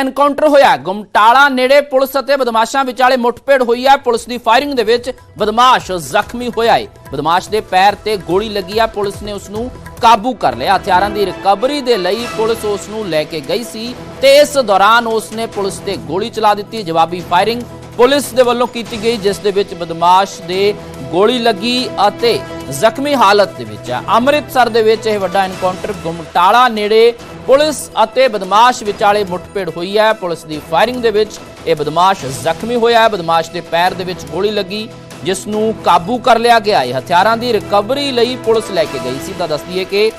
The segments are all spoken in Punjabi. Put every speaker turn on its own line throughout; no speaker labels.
ਐਨਕਾਊਂਟਰ ਹੋਇਆ ਗੁਮਟਾਲਾ ਨੇੜੇ ਪੁਲਿਸ ਅਤੇ ਬਦਮਾਸ਼ਾਂ ਵਿਚਾਲੇ ਮੁੱਠਭੇੜ ਹੋਈ ਹੈ। ਪੁਲਿਸ ਦੀ ਫਾਇਰਿੰਗ ਦੇ ਵਿੱਚ ਬਦਮਾਸ਼ ਜ਼ਖਮੀ ਹੋਇਆ ਹੈ। ਬਦਮਾਸ਼ ਦੇ ਪੈਰ ਤੇ ਗੋਲੀ ਲੱਗੀ ਹੈ। ਪੁਲਿਸ ਨੇ ਉਸ ਨੂੰ ਕਾਬੂ ਕਰ ਲਿਆ। ਹਥਿਆਰਾਂ ਦੀ ਰਿਕਵਰੀ ਦੇ ਲਈ ਪੁਲਿਸ ਉਸ ਨੂੰ ਲੈ ਕੇ ਗਈ ਸੀ ਤੇ ਇਸ ਦੌਰਾਨ ਉਸ ਨੇ ਪੁਲਿਸ ਤੇ ਗੋਲੀ ਚਲਾ ਦਿੱਤੀ। ਜਵਾਬੀ ਫਾਇਰਿੰਗ ਪੁਲਿਸ ਦੇ ਵੱਲੋਂ ਕੀਤੀ ਗਈ, ਜਿਸ ਦੇ ਵਿੱਚ ਬਦਮਾਸ਼ ਦੇ ਗੋਲੀ ਲੱਗੀ ਅਤੇ ਜ਼ਖਮੀ ਹਾਲਤ ਦੇ ਵਿੱਚ ਹੈ। ਅੰਮ੍ਰਿਤਸਰ ਦੇ ਵਿੱਚ ਇਹ ਵੱਡਾ ਐਨਕਾਊਂਟਰ ਗੁਮਟਾਲਾ ਨੇੜੇ ਪੁਲਿਸ ਅਤੇ ਬਦਮਾਸ਼ ਵਿਚਾਲੇ ਮੁੱਠਭੇੜ ਹੋਈ ਹੈ। ਪੁਲਿਸ ਦੀ ਫਾਇਰਿੰਗ ਦੇ ਵਿੱਚ ਇਹ ਬਦਮਾਸ਼ ਜ਼ਖਮੀ ਹੋਇਆ। ਹੈ ਬਦਮਾਸ਼ ਦੇ ਪੈਰ ਦੇ ਵਿੱਚ ਗੋਲੀ ਲੱਗੀ, ਜਿਸ ਨੂੰ ਕਾਬੂ ਕਰ ਲਿਆ ਗਿਆ ਹੈ। ਹਥਿਆਰਾਂ ਦੀ ਰਿਕਵਰੀ ਲਈ ਪੁਲਿਸ ਲੈ ਕੇ ਗਈ ਸੀ। ਤਾਂ ਦੱਸਦੀ ਹੈ ਕਿ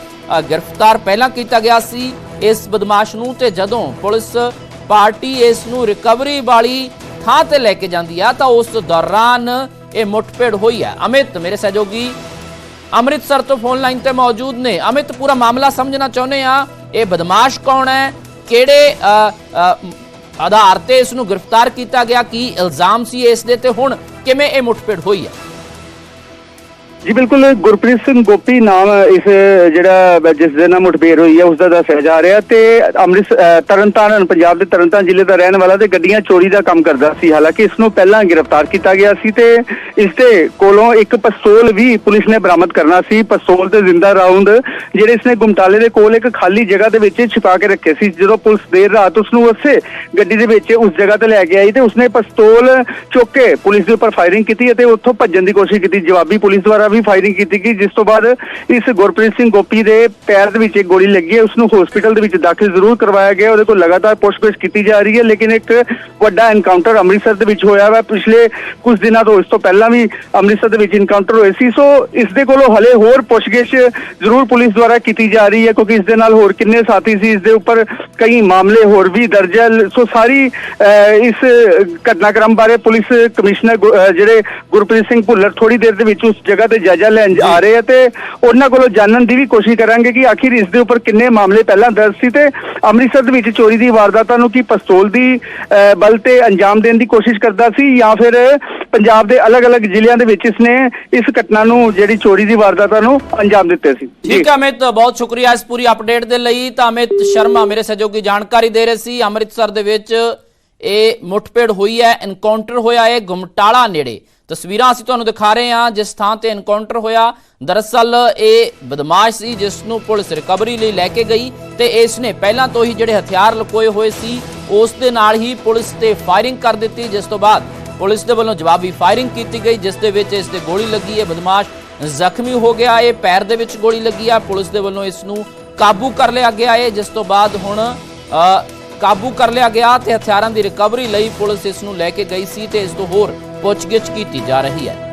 ਗ੍ਰਿਫਤਾਰ ਪਹਿਲਾਂ ਕੀਤਾ ਗਿਆ ਸੀ ਇਸ ਬਦਮਾਸ਼ ਨੂੰ ਤੇ ਜਦੋਂ ਪੁਲਿਸ ਪਾਰਟੀ ਇਸ ਨੂੰ ਰਿਕਵਰੀ ਵਾਲੀ ਥਾਂ ਤੇ ਲੈ ਕੇ ਜਾਂਦੀ ਆ, ਤਾਂ ਉਸ ਦੌਰਾਨ ਇਹ ਮੁੱਠਭੇੜ ਹੋਈ ਹੈ। ਅਮਿਤ, ਮੇਰੇ ਸਹਿਯੋਗੀ, ਅੰਮ੍ਰਿਤਸਰ ਤੋਂ ਫੋਨ ਲਾਈਨ ਤੇ ਮੌਜੂਦ ਨੇ। ਅਮਿਤ, ਪੂਰਾ ਮਾਮਲਾ ਸਮਝਣਾ ਚਾਹੁੰਦੇ ਆ? ਇਹ ਬਦਮਾਸ਼ ਕੌਣ ਹੈ? ਕਿਹੜੇ ਆਧਾਰ ਤੇ ਇਸ ਨੂੰ ਗ੍ਰਿਫਤਾਰ ਕੀਤਾ ਗਿਆ? ਕੀ ਇਲਜ਼ਾਮ ਸੀ ਇਸ ਦੇ? ਤੇ ਹੁਣ ਕਿਵੇਂ ਇਹ ਮੁੱਠਭੇੜ ਹੋਈ ਹੈ?
ਜੀ, ਬਿਲਕੁਲ, ਗੁਰਪ੍ਰੀਤ ਸਿੰਘ ਗੋਪੀ ਨਾਮ, ਇਸ, ਜਿਹੜਾ, ਜਿਸ ਦੇ ਨਾਲ ਮੁਠਭੇੜ ਹੋਈ ਹੈ ਉਸ ਦਾ ਦੱਸਿਆ ਜਾ ਰਿਹਾ ਤੇ ਅੰਮ੍ਰਿਤ ਤਰਨਤਾਰਨ, ਪੰਜਾਬ ਦੇ ਤਰਨਤਾਰਨ ਜ਼ਿਲ੍ਹੇ ਦਾ ਰਹਿਣ ਵਾਲਾ ਤੇ ਗੱਡੀਆਂ ਚੋਰੀ ਦਾ ਕੰਮ ਕਰਦਾ ਸੀ। ਹਾਲਾਂਕਿ ਇਸ ਨੂੰ ਪਹਿਲਾਂ ਗ੍ਰਿਫਤਾਰ ਕੀਤਾ ਗਿਆ ਸੀ ਤੇ ਇਸ ਦੇ ਕੋਲੋਂ ਇੱਕ ਪਿਸਤੌਲ ਵੀ ਪੁਲਿਸ ਨੇ ਬਰਾਮਦ ਕਰਨਾ ਸੀ। ਪਿਸਤੌਲ ਤੇ ਜ਼ਿੰਦਾ ਰਾਉਂਡ, ਜਿਹੜੇ ਇਸਨੇ ਗੁਮਟਾਲੇ ਦੇ ਕੋਲ ਇੱਕ ਖਾਲੀ ਜਗ੍ਹਾ ਦੇ ਵਿੱਚ ਛਿਪਾ ਕੇ ਰੱਖੇ ਸੀ, ਜਦੋਂ ਪੁਲਿਸ ਦੇਰ ਰਾਤ ਉਸ ਨੂੰ ਉਸੇ ਗੱਡੀ ਦੇ ਵਿੱਚ, ਉਸ ਜਗ੍ਹਾ ਤੇ ਲੈ ਕੇ ਆਈ ਤੇ ਉਸਨੇ ਪਿਸਤੌਲ ਚੁੱਕ ਕੇ ਪੁਲਿਸ ਦੇ ਉੱਪਰ ਫਾਇਰਿੰਗ ਕੀਤੀ ਅਤੇ ਉੱਥੋਂ ਭੱਜਣ ਦੀ ਕੋਸ਼ਿਸ਼ ਕੀਤੀ। ਜਵਾਬੀ ਪੁਲਿਸ ਦੁਆਰਾ ਵੀ ਫਾਇਰਿੰਗ ਕੀਤੀ ਗਈ ਜਿਸ ਤੋਂ ਬਾਅਦ ਇਸ ਗੁਰਪ੍ਰੀਤ ਸਿੰਘ ਗੋਪੀ ਦੇ ਪੈਰ ਦੇ ਵਿੱਚ ਇੱਕ ਗੋਲੀ ਲੱਗੀ ਹੈ ਉਸ ਨੂੰ ਹਸਪੀਟਲ ਦੇ ਵਿੱਚ ਦਾਖਲ ਜ਼ਰੂਰ ਕਰਵਾਇਆ ਗਿਆ ਉਹਦੇ ਕੋਲ ਲਗਾਤਾਰ ਪੁੱਛਗਿੱਛ ਕੀਤੀ ਜਾ ਰਹੀ ਹੈ ਲੇਕਿਨ ਇੱਕ ਵੱਡਾ ਐਨਕਾਊਂਟਰ ਅੰਮ੍ਰਿਤਸਰ ਦੇ ਵਿੱਚ ਹੋਇਆ ਵਾ। ਪਿਛਲੇ ਕੁਝ ਦਿਨਾਂ ਤੋਂ ਇਸ ਤੋਂ ਪਹਿਲਾਂ ਵੀ ਅੰਮ੍ਰਿਤਸਰ ਦੇ ਵਿੱਚ ਐਨਕਾਊਂਟਰ ਹੋਏ ਸੀ। ਸੋ ਇਸ ਦੇ ਕੋਲੋਂ ਹਲੇ ਹੋਰ ਪੁੱਛਗਿੱਛ ਜ਼ਰੂਰ ਪੁਲਿਸ ਦੁਆਰਾ ਕੀਤੀ ਜਾ ਰਹੀ ਹੈ ਕਿਉਂਕਿ ਇਸ ਦੇ ਨਾਲ ਹੋਰ ਕਿੰਨੇ ਸਾਥੀ ਸੀ ਇਸ ਦੇ ਉੱਪਰ ਕਈ ਮਾਮਲੇ ਹੋਰ ਵੀ ਦਰਜ ਹੈ। ਸੋ ਸਾਰੀ ਅਹ, ਇਸ ਘਟਨਾਕ੍ਰਮ ਬਾਰੇ ਪੁਲਿਸ ਕਮਿਸ਼ਨਰ ਜਿਹੜੇ ਗੁਰਪ੍ਰੀਤ ਸਿੰਘ ਭੁੱਲਰ ਥੋੜੀ ਦੇਰ ਦੇ ਵਿੱਚ ਉਸ ਜਗ੍ਹਾ ਤੇ ਜਾਇਜ਼ਾ ਲੈਣ ਆ ਰਹੇ ਆ ਤੇ ਉਹਨਾਂ ਕੋਲੋਂ ਜਾਣਨ ਦੀ ਵੀ ਕੋਸ਼ਿਸ਼ ਕਰਾਂਗੇ ਕਿ ਆਖਿਰ ਇਸ ਦੇ ਉੱਪਰ ਕਿੰਨੇ ਮਾਮਲੇ ਪਹਿਲਾਂ ਦਰਜ ਸੀ ਤੇ ਅੰਮ੍ਰਿਤਸਰ ਦੇ ਵਿੱਚ ਚੋਰੀ ਦੀ ਵਾਰਦਾਤਾਂ ਨੂੰ ਕੀ ਪਿਸਤੌਲ ਦੀ ਬਲ ਤੇ ਅੰਜਾਮ ਦੇਣ ਦੀ ਕੋਸ਼ਿਸ਼ ਕਰਦਾ ਸੀ ਜਾਂ ਫਿਰ ਪੰਜਾਬ ਦੇ ਅਲੱਗ-ਅਲੱਗ ਜ਼ਿਲ੍ਹਿਆਂ ਦੇ ਵਿੱਚ ਇਸਨੇ ਇਸ ਘਟਨਾ ਨੂੰ ਜਿਹੜੀ ਚੋਰੀ ਦੀ ਵਾਰਦਾਤਾਂ ਨੂੰ ਅੰਜਾਮ ਦਿੱਤੇ ਸੀ।
ਠੀਕ ਹੈ ਅਮਿਤ ਬਹੁਤ ਸ਼ੁਕਰੀਆ ਇਸ ਪੂਰੀ ਅਪਡੇਟ ਦੇ ਲਈ। ਤਾਂ ਅਮਿਤ ਸ਼ਰਮਾ ਮੇਰੇ ਸਹਿਯੋਗੀ ਜਾਣਕਾਰੀ ਦੇ ਰਹੇ ਸੀ। ਅੰਮ੍ਰਿਤਸਰ ਦੇ ਵਿੱਚ ਇਹ ਮੁੱਠਭੇੜ ਹੋਈ ਹੈ ਐਨਕਾਊਂਟਰ ਹੋਇਆ ਹੈ ਗੁਮਟਾਲਾ ਨੇੜੇ। ਤਸਵੀਰਾਂ ਅਸੀਂ ਤੁਹਾਨੂੰ ਦਿਖਾ ਰਹੇ ਹਾਂ ਜਿਸ ਥਾਂ ਤੇ ਐਨਕਾਊਂਟਰ ਹੋਇਆ। ਦਰਅਸਲ ਇਹ ਬਦਮਾਸ਼ ਸੀ ਜਿਸ ਨੂੰ ਪੁਲਿਸ ਰਿਕਵਰੀ ਲਈ ਲੈ ਕੇ ਗਈ ਤੇ ਇਸ ਨੇ ਪਹਿਲਾਂ ਤੋਂ ਹੀ ਜਿਹੜੇ ਹਥਿਆਰ ਲੁਕੋਏ ਹੋਏ ਸੀ ਉਸ ਦੇ ਨਾਲ ਹੀ ਪੁਲਿਸ ਤੇ ਫਾਇਰਿੰਗ ਕਰ ਦਿੱਤੀ ਜਿਸ ਤੋਂ ਬਾਅਦ ਪੁਲਿਸ ਦੇ ਵੱਲੋਂ ਜਵਾਬੀ ਫਾਇਰਿੰਗ ਕੀਤੀ ਗਈ ਜਿਸ ਦੇ ਵਿੱਚ ਇਸ ਤੇ ਗੋਲੀ ਲੱਗੀ ਹੈ ਬਦਮਾਸ਼ ਜ਼ਖਮੀ ਹੋ ਗਿਆ ਇਹ ਪੈਰ ਦੇ ਵਿੱਚ ਗੋਲੀ ਲੱਗੀ ਆ ਪੁਲਿਸ ਦੇ ਵੱਲੋਂ ਇਸ ਨੂੰ ਕਾਬੂ ਕਰ ਲਿਆ ਗਿਆ ਹੈ ਜਿਸ ਤੋਂ ਬਾਅਦ ਹੁਣ ਅ, ਕਾਬੂ ਕਰ ਲਿਆ ਗਿਆ ਤੇ ਹਥਿਆਰਾਂ ਦੀ ਰਿਕਵਰੀ ਲਈ ਪੁਲਿਸ ਇਸ ਨੂੰ ਲੈ ਕੇ ਗਈ ਸੀ ਤੇ ਇਸ ਤੋਂ ਹੋਰ ਪੁੱਛਗਿੱਛ ਕੀਤੀ ਜਾ ਰਹੀ ਹੈ।